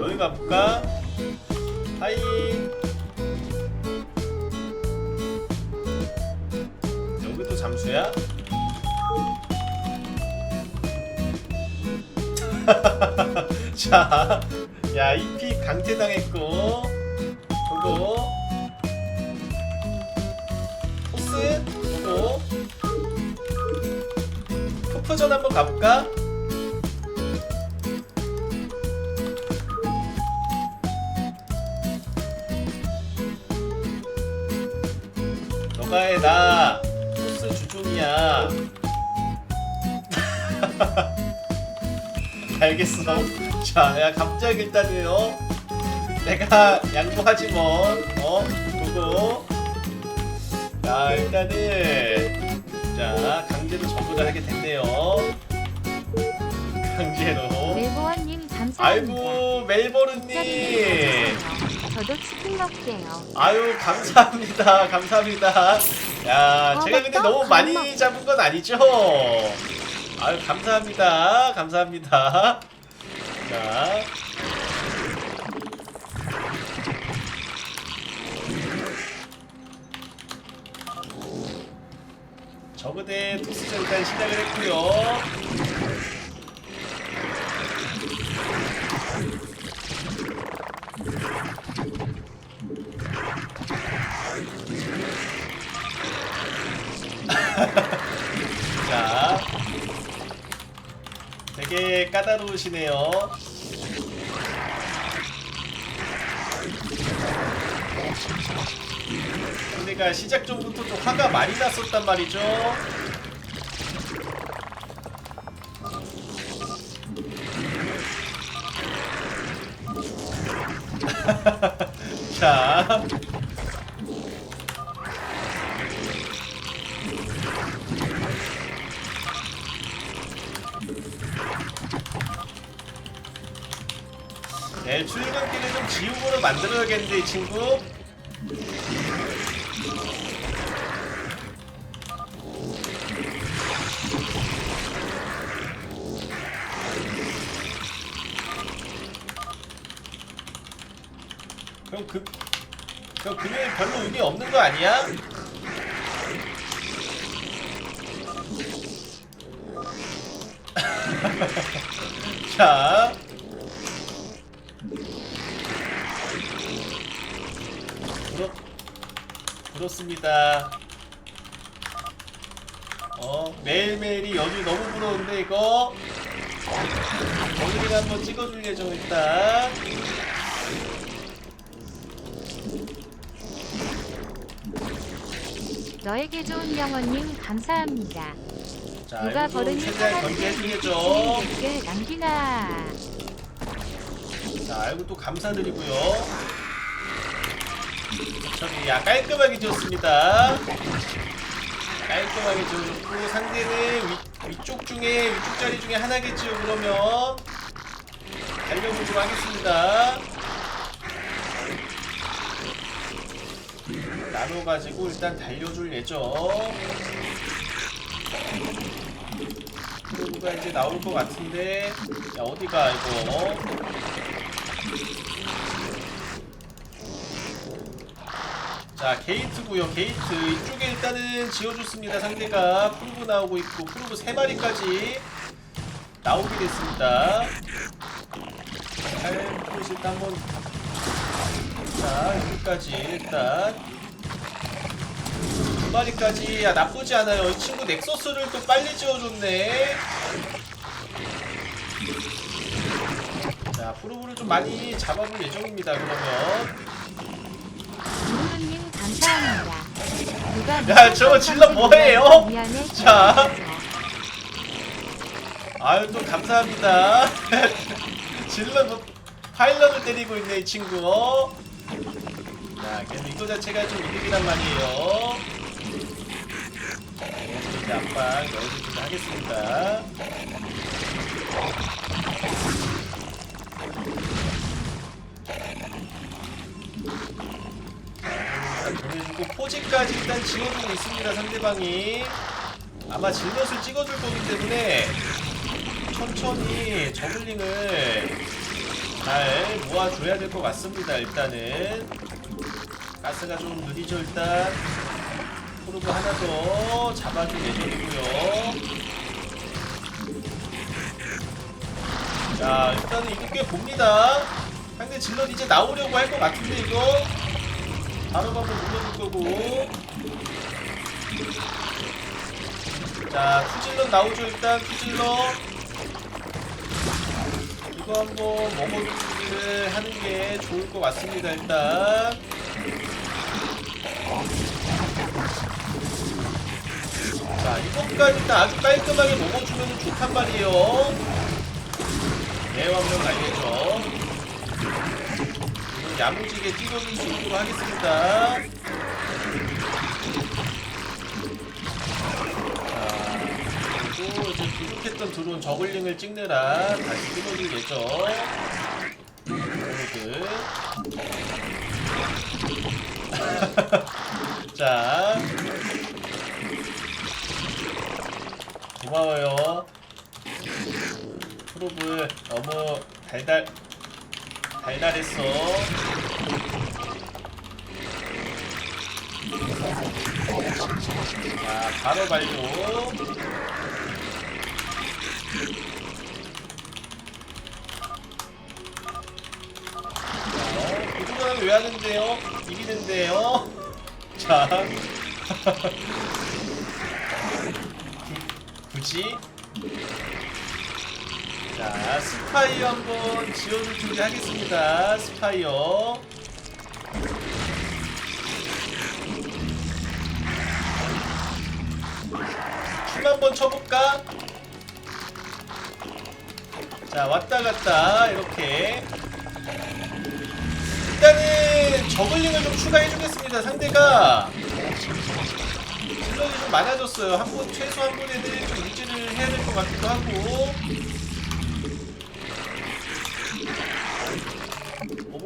여기 가볼까? 하이 여기도 잠수야? 자, 야, 이피 강퇴 당했고, 그거, 토스, 또, 토프전 한번 가볼까? 너가 해, 나, 토스 주종이야. 알겠어. 자, 야 갑자기 일단은 어 내가 양보하지 뭐. 어 보고. 자 일단은 자 강제로 전부 다 하게 됐네요. 강제로. 멜보원님 감사합니다. 아이고 멜버른님. 저도 치킨 먹게요. 아유 감사합니다 감사합니다 야 어, 제가 근데 맞다. 너무 많이 감마. 잡은 건 아니죠 아유 감사합니다 감사합니다 자 저그대 토스전 일단 시작을 했고요 되게 까다로우시네요. 상대가 시작 전부터 좀 화가 많이 났었단 말이죠. 자 만들어야겠는데 이 친구 그럼 그 그럼 금요일 별로 의미 없는 거 아니야? 자 그렇습니다. 어, 매일매일이 연휴 너무 부러운데, 이거. 정리를 한번 찍어줄 예정, 일단. 너에게 좋은 영원님 감사합니다. 자, 누가 이거 좀 버릇이 최대한 하나도 견제해주겠죠. 게 남기나. 자, 아이고, 또 감사드리고요. 저기, 야, 깔끔하게 지었습니다. 깔끔하게 지어줬고, 상대는 위, 위쪽 중에, 위쪽 자리 중에 하나겠지요, 그러면. 달려보도록 하겠습니다. 나눠가지고 일단 달려줄 예정. 프로브가 이제 나올 것 같은데, 야, 어디가, 이거. 자 게이트고요. 게이트. 이쪽에 일단은 지어줬습니다. 상대가 프로브 나오고 있고 프로브 3마리까지 나오게 됐습니다. 팔프로시 일단 한번 자 여기까지 일단 두 마리까지. 야 나쁘지 않아요. 이 친구 넥서스를 또 빨리 지어줬네. 자 프로브를 좀 많이 잡아볼 예정입니다 그러면. 이루루님 야, 저거 질러 뭐해요? 자. 아유 또 감사합니다. 질러 뭐 파일럿을 때리고 있네 이 친구. 어? 자, 그래도 이거 자체가 좀 이득이란 말이에요. 자, 이제 압박 넣어주기도 하겠습니다. 일단 보내주고 포지까지 일단 지어주고 있습니다 상대방이 아마 질럿을 찍어줄 거기 때문에 천천히 저글링을 잘 모아줘야 될 것 같습니다. 일단은 가스가 좀 느리죠 일단. 프로브 하나 더 잡아줄 예정이고요. 자 일단은 이거 꽤 봅니다. 상대 질럿 이제 나오려고 할 것 같은데 이거 바로 한번 눌러줄 거고. 자 투질럿 나오죠 일단 투질럿. 이거 한번 먹어주기를 하는 게 좋을 것 같습니다 일단. 자 이것까지 일단 아주 깔끔하게 먹어주면 좋단 말이에요 대왕명 날개죠 이건 야무지게 수 있도록 하겠습니다. 자 그리고 이제 부족했던 드론 저글링을 찍느라 다시 예정. 오늘 자. 고마워요. 프로브 너무 달달 달달했어. 자, 바로 발효. 어, 구조가는 왜 하는데요? 이기는데요? 자. 굳이 자 스파이어 한번 지원을 준비하겠습니다 스파이어 춤 한번 쳐볼까? 자 왔다 갔다 이렇게 일단은 저글링을 좀 추가해 주겠습니다 상대가 질럿이 좀 많아졌어요. 한 분, 최소 한 분에는 좀 유지를 해야 될 것 같기도 하고.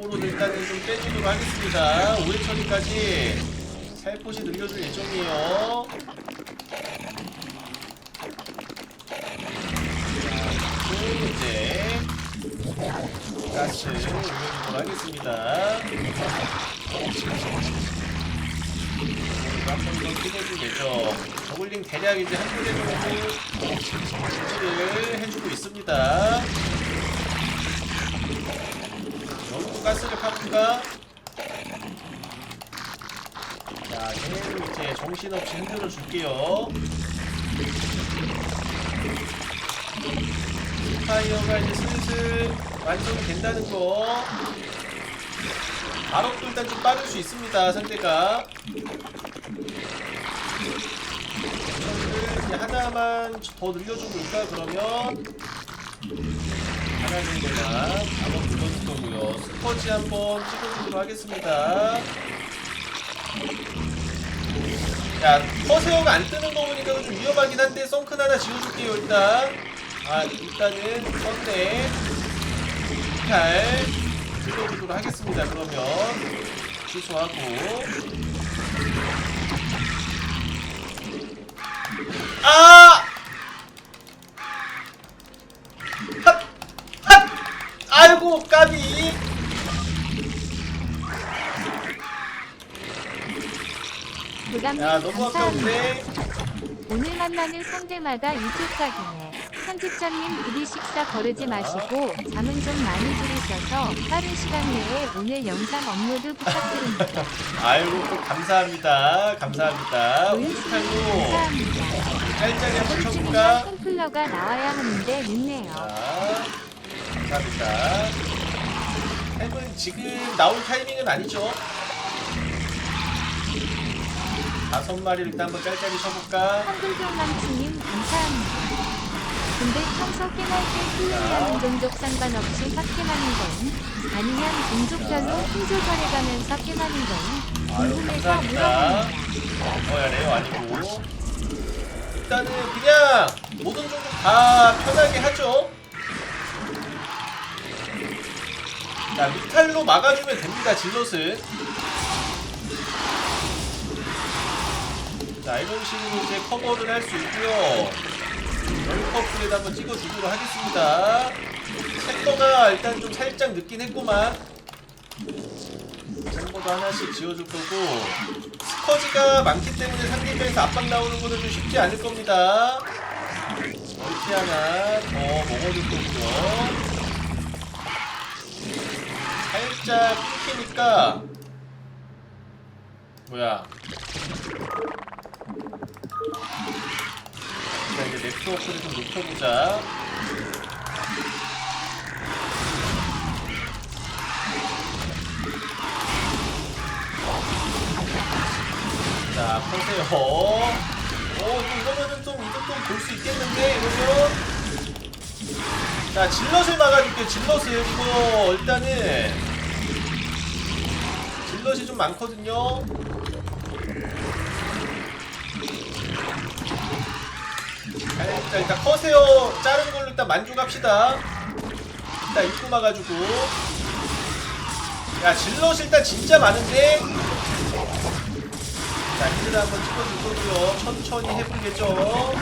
오버로드 일단은 좀 빼주도록 하겠습니다. 5회 처리까지 살포시 늘려줄 예정이에요. 자, 이제 가스 올려주도록 하겠습니다. 한번 더 찍어줄 예정. 저글링 대략 이제 한 부대 정도 지지를 해주고 있습니다. 여기도 가스를 파는가? 자, 계속 이제 정신없이 흔들어 줄게요. 스파이어가 이제 슬슬 완성이 된다는 거. 발업도 일단 좀 빠를 수 있습니다, 상대가. 하나만 더 늘려주고 올까 그러면 하나 정도만 한번 눌러줄 거고요. 스퍼지 한번 찍어주도록 하겠습니다. 야 커세어가 안 뜨는 거 보니까 좀 위험하긴 한데 썬큰 하나 지워줄게요 일단. 아 일단은 썬네 칼 찍어주도록 하겠습니다 그러면. 취소하고. 아! 아이고 까비 부담님 야 너무 감사합니다. 아까운데 오늘 만나는 상대마다 유튜브 각이네. 편집자님 부디 식사 거르지 마시고 잠은 좀 많이 들으셔서 빠른 시간 내에 오늘 영상 업로드 부탁드립니다. 아이고 또 감사합니다 감사합니다 오윤수님 우스칼로 감사합니다. 짤짤이 한번 주면 쳐볼까? 템플러가 나와야 하는데 늦네요. 자 감사합니다. 햄은 지금 나올 타이밍은 아니죠? 다섯 마리를 일단 한번 짤짤이 쳐볼까? 한글병남치님 감사합니다. 근데 평소 게임할 때 플레이하는 종족 상관없이 빡게임하는 건 아니면 종족별로 풍조절해가면서 게임하는 건 아유 궁금해서 감사합니다. 물어봅니다. 어야 레오 아니고. 일단은 그냥 모든 종족 다 편하게 하죠 자 미탈로 막아주면 됩니다 질럿은 자 이런 식으로 이제 커버를 할 수 있고요 열커플에다 한번 찍어주도록 하겠습니다 템퍼가 일단 좀 살짝 늦긴 했구만. 템퍼도 하나씩 지어줄 거고 스커지가 많기 때문에 상대편에서 압박 나오는 거는 좀 쉽지 않을 겁니다. 멀티 하나 더 먹어줄 거고요. 살짝 끊기니까 뭐야? 자 이제 네트워크를 좀 높여보자. 자, 보세요. 오, 또 이거면은 좀 이득 좀볼 수 있겠는데, 이러면. 자, 질럿을 막아줄게요, 질럿을. 이거, 일단은. 질럿이 좀 많거든요. 자, 일단 커세요. 자른 걸로 일단 만족합시다. 일단 입구 막아주고. 야, 질럿 일단 진짜 많은데. 자, 힌드 한번 찍어줄 거고요. 천천히 해보겠죠.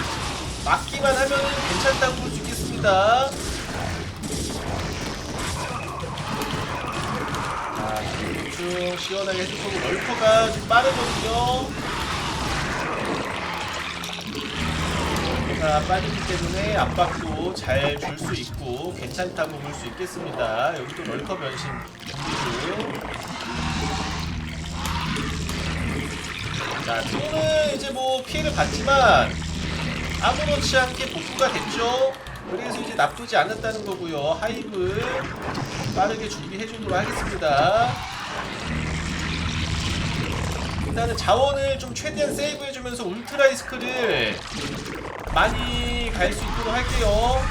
막기만 하면은 괜찮다고 볼 수 있겠습니다. 자, 쭉 시원하게 해줄 거고, 럴커가 좀 빠르거든요. 럴커가 빠르기 때문에 압박도 잘 줄 수 있고, 괜찮다고 볼 수 있겠습니다. 여기도 럴커 변신. 자, 드론은 이제 뭐 피해를 봤지만 아무렇지 않게 복구가 됐죠. 그래서 이제 나쁘지 않았다는 거고요. 하이브 빠르게 준비해 주도록 하겠습니다. 일단은 자원을 좀 최대한 세이브해 주면서 울트라 이스크를 많이 갈 수 있도록 할게요.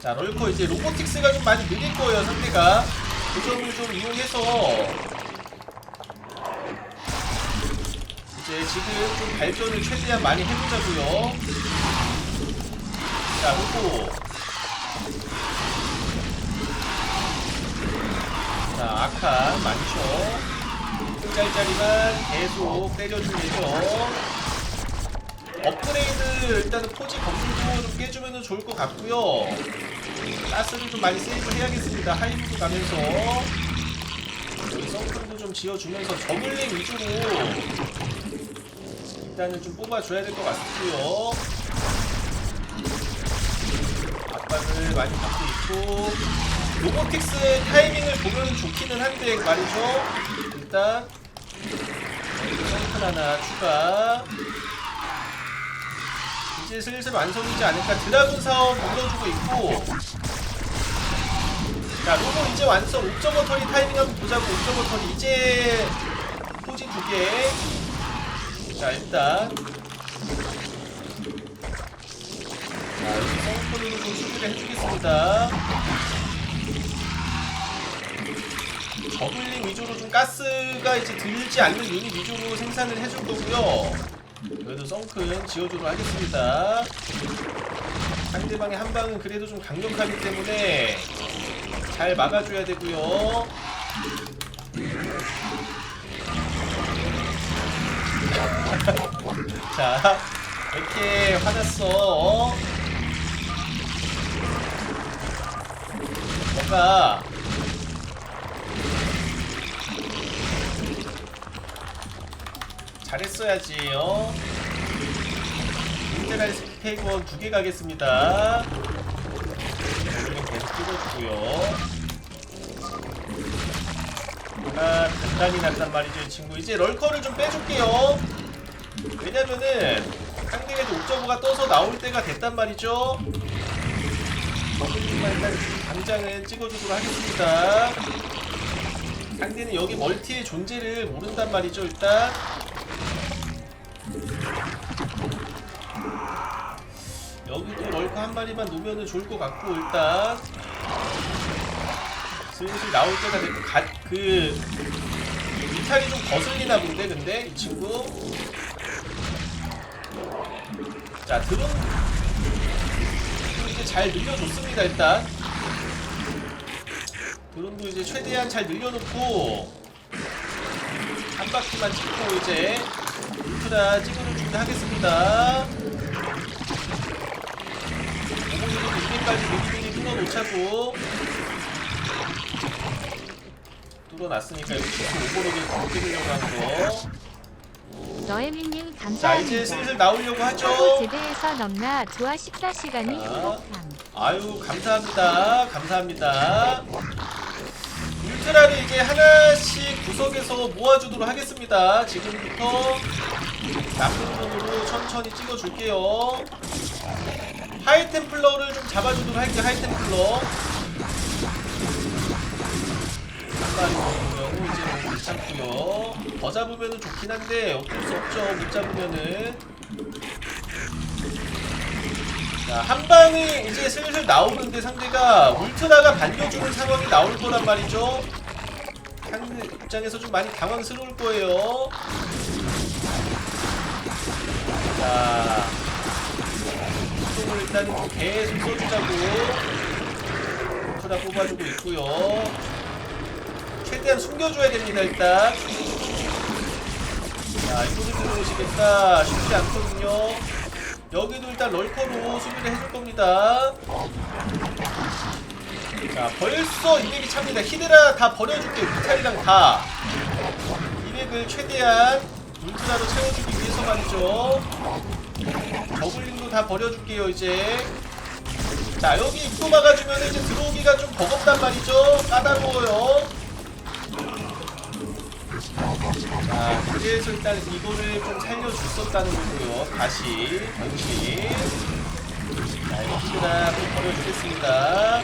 자, 럴커 이제 로보틱스가 좀 많이 느릴 거예요, 상대가. 그 점을 좀 이용해서 이제 지금 좀 발전을 최대한 많이 해보자고요. 자, 로고. 자, 아칸 많죠. 짤짤이만 계속 때려주면 되죠. 업그레이드 일단은 포지 검증도 좀 깨주면 좋을 것 같고요. 가스를 좀 많이 세이브 해야겠습니다. 하이브도 가면서 성큰도 좀 지어주면서 저글링 위주로 일단은 좀 뽑아줘야 될 것 같고요. 압박을 많이 받고 있고 로보틱스의 타이밍을 보면 좋기는 한데 말이죠. 일단 성큰 하나 추가. 이제 슬슬 완성이지 않을까. 드라군 사업 눌러주고 있고. 자, 로봇 이제 완성. 옥저버 털이 타이밍 한번 보자고. 옥저버 털이 이제 포지 두 개. 자 일단 자 여기 좀 수비를 해주겠습니다 저글링 위주로 좀 가스가 이제 들지 않는 유닛 위주로 생산을 해줄 거고요 그래도 성큰 지어주도록 하겠습니다 상대방의 한 방은 그래도 좀 강력하기 때문에 잘 막아줘야 되고요 자, 왜 이렇게 화났어? 어? 뭔가 잘했어야지, 어? 인테라이 스페이원 두 개 가겠습니다. 여기는 계속 찍어주고요. 아, 간단히 났단 말이죠, 이 친구. 이제 럴커를 좀 빼줄게요. 왜냐면은 이제 옥저버가 떠서 나올 때가 됐단 말이죠. 일단 당장은 찍어주도록 하겠습니다. 상대는 여기 멀티의 존재를 모른단 말이죠, 일단. 여기도 럴커 한 마리만 놓으면 좋을 것 같고, 일단. 슬슬 나올 때가 됐고, 가, 그, 미탈이 좀 거슬리나 본데, 근데, 이 친구. 자 드론 이제 잘 늘려줬습니다 일단 드론도 이제 최대한 잘 늘려놓고 한 바퀴만 찍고 이제 울트라 준비 하겠습니다 이게까지 미리미리 뚫어놓자고 뚫어놨으니까 이거 오버로드 더 찍으려고 한거 너에미님 자 이제 감사합니다. 슬슬 나오려고 하죠 하고 제대해서 넘나 좋아 14시간이 아. 행복함. 아유 감사합니다 감사합니다 울트라를 이제 하나씩 구석에서 모아주도록 하겠습니다 지금부터 나쁜 돈으로 천천히 찍어줄게요 하이템플러를 좀 잡아주도록 할게요 하이템플러 이제 괜찮고요 더 잡으면 좋긴 한데 어쩔 수 없죠 못 잡으면은 자, 한 방이 이제 슬슬 나오는데 상대가 울트라가 반겨주는 상황이 나올 거란 말이죠. 상대 입장에서 좀 많이 당황스러울 거예요. 자, 이쪽을 일단 계속 써주자고. 울트라 뽑아주고 있고요. 최대한 숨겨줘야 됩니다, 일단. 자, 이쪽을 들어오시겠다. 쉽지 않거든요. 여기도 일단 럴커로 수비를 해줄 겁니다. 자, 벌써 이렉이 찹니다. 히드라 다 버려줄게. 비탈이랑 다. 이렉을 최대한 울트라로 채워주기 위해서 말이죠. 저글링도 다 버려줄게요, 이제. 자, 여기 입구 막아주면 이제 들어오기가 좀 버겁단 말이죠. 까다로워요. 자, 그래서 일단 이거를 좀 살려줬었다는 거고요. 다시 변신. 자, 히드라 좀 버려주겠습니다.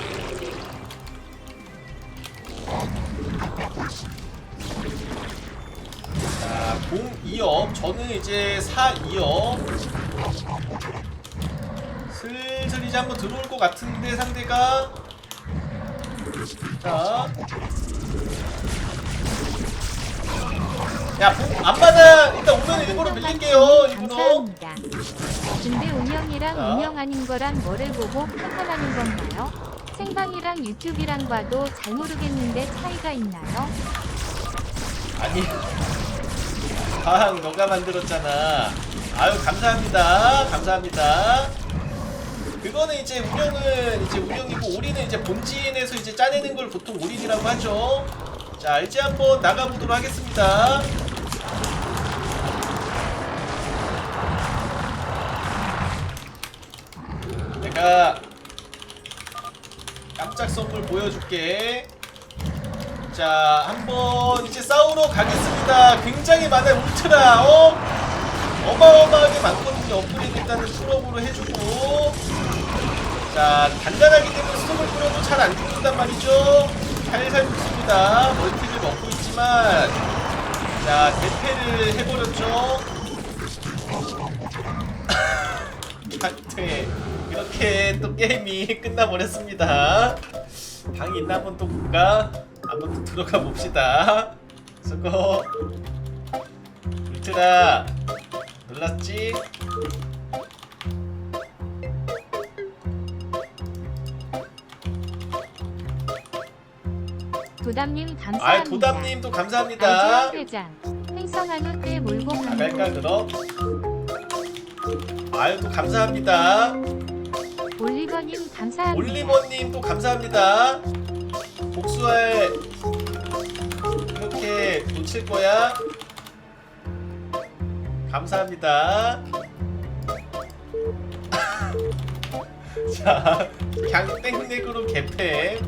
자, 02업. 저는 이제 42업. 슬슬 이제 한번 들어올 것 같은데, 상대가. 자. 야, 보- 앞마당 일단 오면 일부러 밀릴게요. 일부러. 감사합니다. 근데 운영이랑 자. 운영 아닌 거랑 뭐를 보고 판단하는 건가요? 생방이랑 유튜브랑 봐도 잘 모르겠는데 차이가 있나요? 아니. 방 너가 만들었잖아. 아유 감사합니다. 감사합니다. 그거는 이제 운영은 이제 운영이고 올인은 이제 본진에서 이제 짜내는 걸 보통 올인이라고 하죠. 자 이제 한번 나가보도록 하겠습니다. 내가 깜짝 선물 보여줄게. 자, 한번 이제 싸우러 가겠습니다. 굉장히 많은 울트라, 어? 어마어마하게 많거든요. 업그레이드 일단은 수업으로 해주고. 자, 간단하기 때문에 스톱을 뿌려도 잘 안 죽는단 말이죠. 살살 죽습니다. 멀티를 먹고 있지만. 자, 대패를 해버렸죠. 네, 이렇게 또 게임이 끝나버렸습니다. 방이 있나 한번 또 볼까? 또 들어가 봅시다. 수고. 울트라 놀랐지? 도담님 감사합니다. 아, 도담님 또 감사합니다. 회장 횡성한 후때 몰고 가는 그럼? 아유 또 감사합니다. 올리버님 감사합니다. 올리버님 또 감사합니다. 복수할 놓칠 거야. 감사합니다. 자, 강땡넥으로 개패.